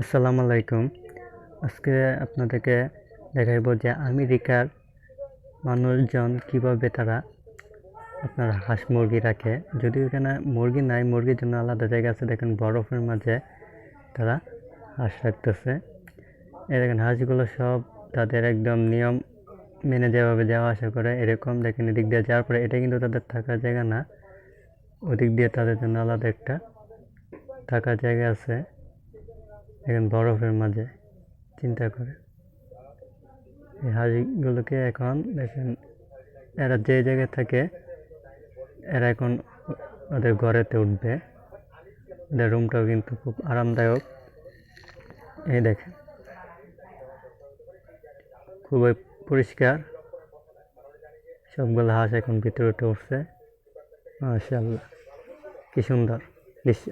আসসালামু আলাইকুম। আজকে আপনাদেরকে দেখাইব যে আমেরিকার মানুষজন কীভাবে তারা আপনার হাঁস মুরগি রাখে। যদি এখানে মুরগি নাই, মুরগির জন্য আলাদা জায়গা আছে, দেখেন বরফের মাঝে তারা হাঁস রাখতেছে। এই দেখেন, হাঁসগুলো সব তাদের একদম নিয়ম মেনে যেভাবে যাওয়া আসা করে, এরকম দেখেন এদিক দিয়ে যাওয়ার পরে এটা কিন্তু তাদের থাকার জায়গা না, ওদিক দিয়ে তাদের জন্য আলাদা একটা থাকার জায়গা আছে। দেখেন বরফের মাঝে চিন্তা করে। এই হাঁসগুলোকে এখন দেখেন, এরা যে জায়গায় থাকে, এরা এখন ওদের ঘরেতে উঠবে। ওদের রুমটাও কিন্তু খুব আরামদায়ক। এই দেখেন, খুবই পরিষ্কার। সবগুলো হাঁস এখন ভিতরে উঠে উঠছে। মাশাল্লাহ কি সুন্দর দৃশ্য।